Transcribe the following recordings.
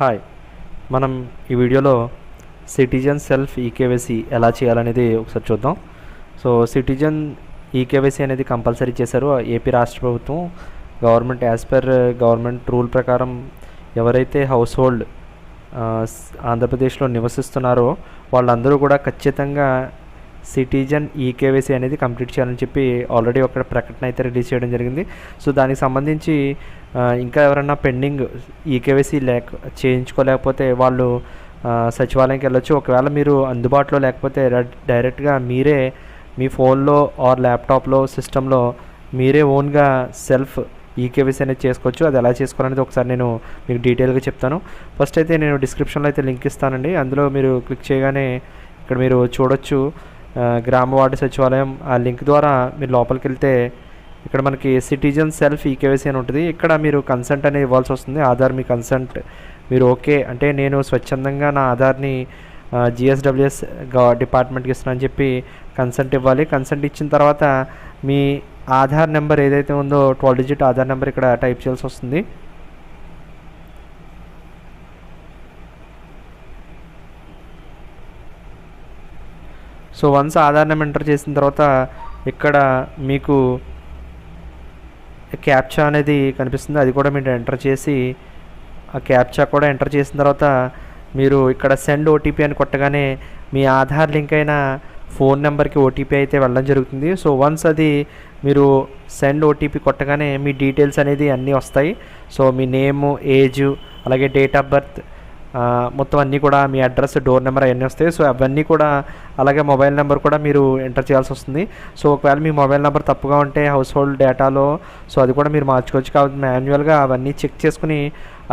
Hi మనం ఈ వీడియోలో సిటిజన్ సెల్ఫ్ ఈకేవైసీ ఎలా చేయాలనేది ఒకసారి చూద్దాం. సో సిటిజన్ ఈకేవైసీ అనేది కంపల్సరీ చేశారు. ఏపీ రాష్ట్ర ప్రభుత్వం government as per government rule ప్రకారం ఎవరైతే హౌస్ హోల్డ్ ఆంధ్రప్రదేశ్లో నివసిస్తున్నారో వాళ్ళందరూ కూడా ఖచ్చితంగా సిటిజన్ ఈకేవైసీ అనేది కంప్లీట్ చేయాలని చెప్పి ఆల్రెడీ ఒక ప్రకటన అయితే రిలీజ్ చేయడం జరిగింది. సో దానికి సంబంధించి ఇంకా ఎవరైనా పెండింగ్ ఈకేవైసీ లేక చేయించుకోలేకపోతే వాళ్ళు సచివాలయంకి వెళ్ళొచ్చు. ఒకవేళ మీరు అందుబాటులో లేకపోతే డైరెక్ట్గా మీరే మీ ఫోన్లో ఆర్ ల్యాప్టాప్లో సిస్టంలో మీరే ఓన్గా సెల్ఫ్ ఈకేవైసీ అనేది చేసుకోవచ్చు. అది ఎలా చేసుకోవాలనేది ఒకసారి నేను మీకు డీటెయిల్గా చెప్తాను. ఫస్ట్ అయితే నేను డిస్క్రిప్షన్లో అయితే లింక్ ఇస్తానండి. అందులో మీరు క్లిక్ చేయగానే ఇక్కడ మీరు చూడొచ్చు. గ్రామ వార్డు సచివాలయం ఆ లింక్ ద్వారా మీరు లోపలికి వెళ్తే ఇక్కడ మనకి సిటిజన్ సెల్ఫ్ ఈకేవైసీ అని ఉంటుంది. ఇక్కడ మీరు కన్సెంట్ అనేది ఇవ్వాల్సి వస్తుంది. ఆధార్ మీ కన్సెంట్ మీరు ఓకే అంటే నేను స్వచ్ఛందంగా నా ఆధార్ని జిఎస్డబ్ల్యూఎస్ డిపార్ట్మెంట్కి ఇస్తున్నానని చెప్పి కన్సెంట్ ఇవ్వాలి. కన్సెంట్ ఇచ్చిన తర్వాత మీ ఆధార్ నెంబర్ ఏదైతే ఉందో ట్వెల్వ్ డిజిట్ ఆధార్ నెంబర్ ఇక్కడ టైప్ చేయాల్సి వస్తుంది. So once Aadhaar number enter చేసిన తర్వాత ఇక్కడ మీకు క్యాప్చా అనేది కనిపిస్తుంది. అది కూడా మీరు ఎంటర్ చేసి ఆ క్యాప్చా కూడా ఎంటర్ చేసిన తర్వాత మీరు ఇక్కడ సెండ్ ఓటీపీ అని కొట్టగానే మీ ఆధార్ లింక్ అయిన ఫోన్ నెంబర్కి ఓటీపీ అయితే వెళ్ళడం జరుగుతుంది. సో వన్స్ అది మీరు సెండ్ ఓటీపీ కొట్టగానే మీ డీటెయిల్స్ అనేది అన్నీ వస్తాయి. సో మీ నేము ఏజ్ అలాగే డేట్ ఆఫ్ బర్త్ మొత్తం అన్నీ కూడా మీ అడ్రస్ డోర్ నెంబర్ అవన్నీ వస్తాయి. సో అవన్నీ కూడా అలాగే మొబైల్ నెంబర్ కూడా మీరు ఎంటర్ చేయాల్సి వస్తుంది. సో ఒకవేళ మీ మొబైల్ నెంబర్ తప్పుగా ఉంటే హౌస్ హోల్డ్ డేటాలో సో అది కూడా మీరు మార్చుకోవచ్చు. కాబట్టి మాన్యువల్గా అవన్నీ చెక్ చేసుకుని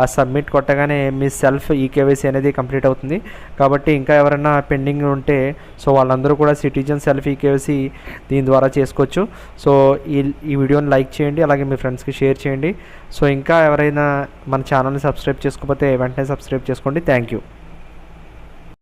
ఆ సబ్మిట్ కొట్టగానే మీ సెల్ఫ్ ఈకేవైసీ అనేది కంప్లీట్ అవుతుంది. కాబట్టి ఇంకా ఎవరైనా పెండింగ్ ఉంటే సో వాళ్ళందరూ కూడా సిటిజన్ సెల్ఫ్ ఈకేవైసీ దీని ద్వారా చేసుకోవచ్చు. సో ఈ ఈ వీడియోని లైక్ చేయండి అలాగే మీ ఫ్రెండ్స్కి షేర్ చేయండి. సో ఇంకా ఎవరైనా మన ఛానల్ని సబ్స్క్రైబ్ చేసుకోకపోతే వెంటనే సబ్స్క్రైబ్ చేసుకోండి. Thank you.